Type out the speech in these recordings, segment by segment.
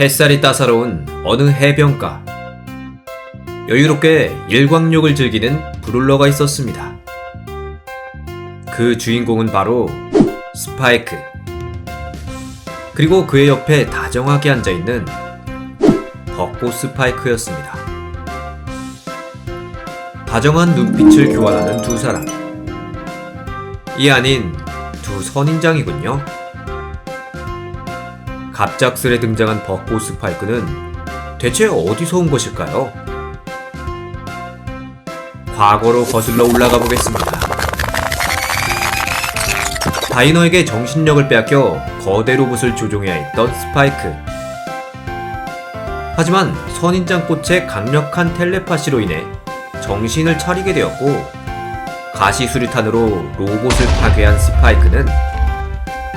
햇살이 따사로운 어느 해변가. 여유롭게 일광욕을 즐기는 브룰러가 있었습니다. 그 주인공은 바로 스파이크. 그리고 그의 옆에 다정하게 앉아있는 벚꽃 스파이크였습니다. 다정한 눈빛을 교환하는 두 사람. 이 아닌 두 선인장이군요. 갑작스레 등장한 벚꽃 스파이크는 대체 어디서 온 것일까요? 과거로 거슬러 올라가 보겠습니다. 다이너에게 정신력을 빼앗겨 거대 로봇을 조종해야 했던 스파이크. 하지만 선인장 꽃의 강력한 텔레파시로 인해 정신을 차리게 되었고 가시 수류탄으로 로봇을 파괴한 스파이크는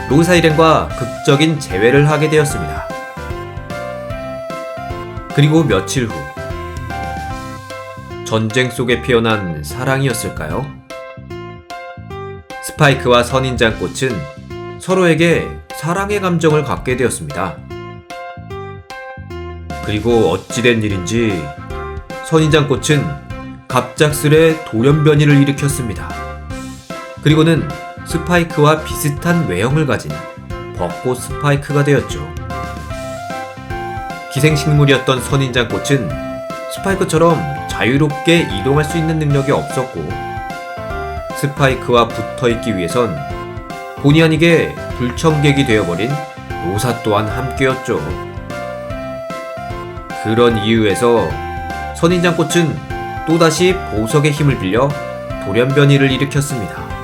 로사이렌과 극적인 재회를 하게 되었습니다. 그리고 며칠 후 전쟁 속에 피어난 사랑이었을까요? 스파이크와 선인장 꽃은 서로에게 사랑의 감정을 갖게 되었습니다. 그리고 어찌된 일인지 선인장 꽃은 갑작스레 돌연변이를 일으켰습니다. 그리고는 스파이크와 비슷한 외형을 가진 벚꽃 스파이크가 되었죠. 기생식물이었던 선인장 꽃은 스파이크처럼 자유롭게 이동할 수 있는 능력이 없었고 스파이크와 붙어 있기 위해선 본의 아니게 불청객이 되어버린 로사 또한 함께였죠. 그런 이유에서 선인장 꽃은 또다시 보석의 힘을 빌려 돌연변이를 일으켰습니다.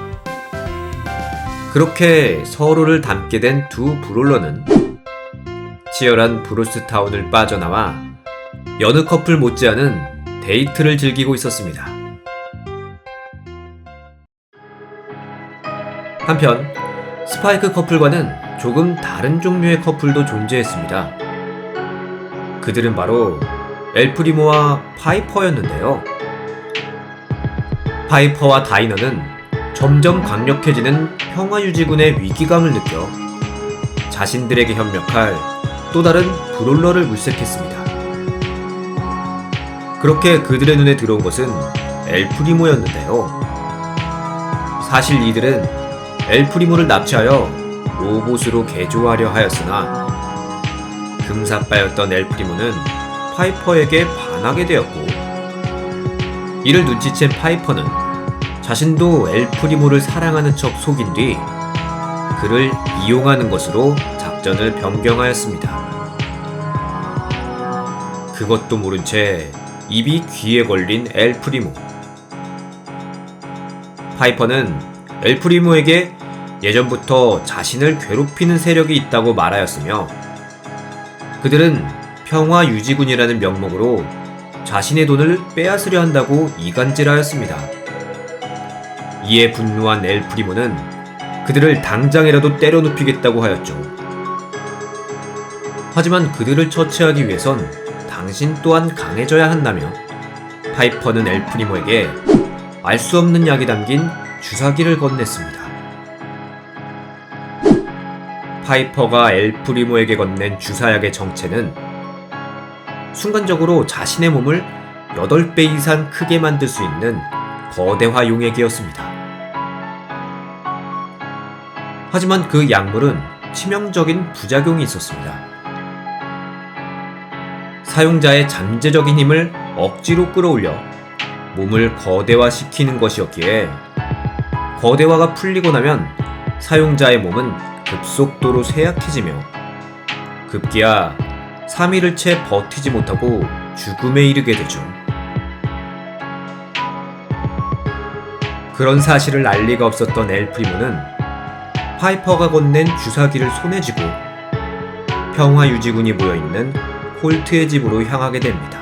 그렇게 서로를 닮게 된 두 브롤러는 치열한 브루스타운을 빠져나와 여느 커플 못지않은 데이트를 즐기고 있었습니다. 한편 스파이크 커플과는 조금 다른 종류의 커플도 존재했습니다. 그들은 바로 엘프리모와 파이퍼였는데요. 파이퍼와 다이너는 점점 강력해지는 평화유지군의 위기감을 느껴 자신들에게 협력할 또 다른 브롤러를 물색했습니다. 그렇게 그들의 눈에 들어온 것은 엘프리모였는데요. 사실 이들은 엘프리모를 납치하여 로봇으로 개조하려 하였으나 금사빠였던 엘프리모는 파이퍼에게 반하게 되었고 이를 눈치챈 파이퍼는 자신도 엘프리모를 사랑하는 척 속인 뒤 그를 이용하는 것으로 작전을 변경하였습니다. 그것도 모른 채 입이 귀에 걸린 엘프리모. 파이퍼는 엘프리모에게 예전부터 자신을 괴롭히는 세력이 있다고 말하였으며 그들은 평화 유지군이라는 명목으로 자신의 돈을 빼앗으려 한다고 이간질하였습니다. 이에 분노한 엘프리모는 그들을 당장이라도 때려 눕히겠다고 하였죠. 하지만 그들을 처치하기 위해선 당신 또한 강해져야 한다며 파이퍼는 엘프리모에게 알 수 없는 약이 담긴 주사기를 건넸습니다. 파이퍼가 엘프리모에게 건넨 주사약의 정체는 순간적으로 자신의 몸을 8배 이상 크게 만들 수 있는 거대화 용액이었습니다. 하지만 그 약물은 치명적인 부작용이 있었습니다. 사용자의 잠재적인 힘을 억지로 끌어올려 몸을 거대화시키는 것이었기에 거대화가 풀리고 나면 사용자의 몸은 급속도로 쇠약해지며 급기야 3일을 채 버티지 못하고 죽음에 이르게 되죠. 그런 사실을 알 리가 없었던 엘프리모는 파이퍼가 건넨 주사기를 손에 쥐고 평화 유지군이 모여 있는 홀트의 집으로 향하게 됩니다.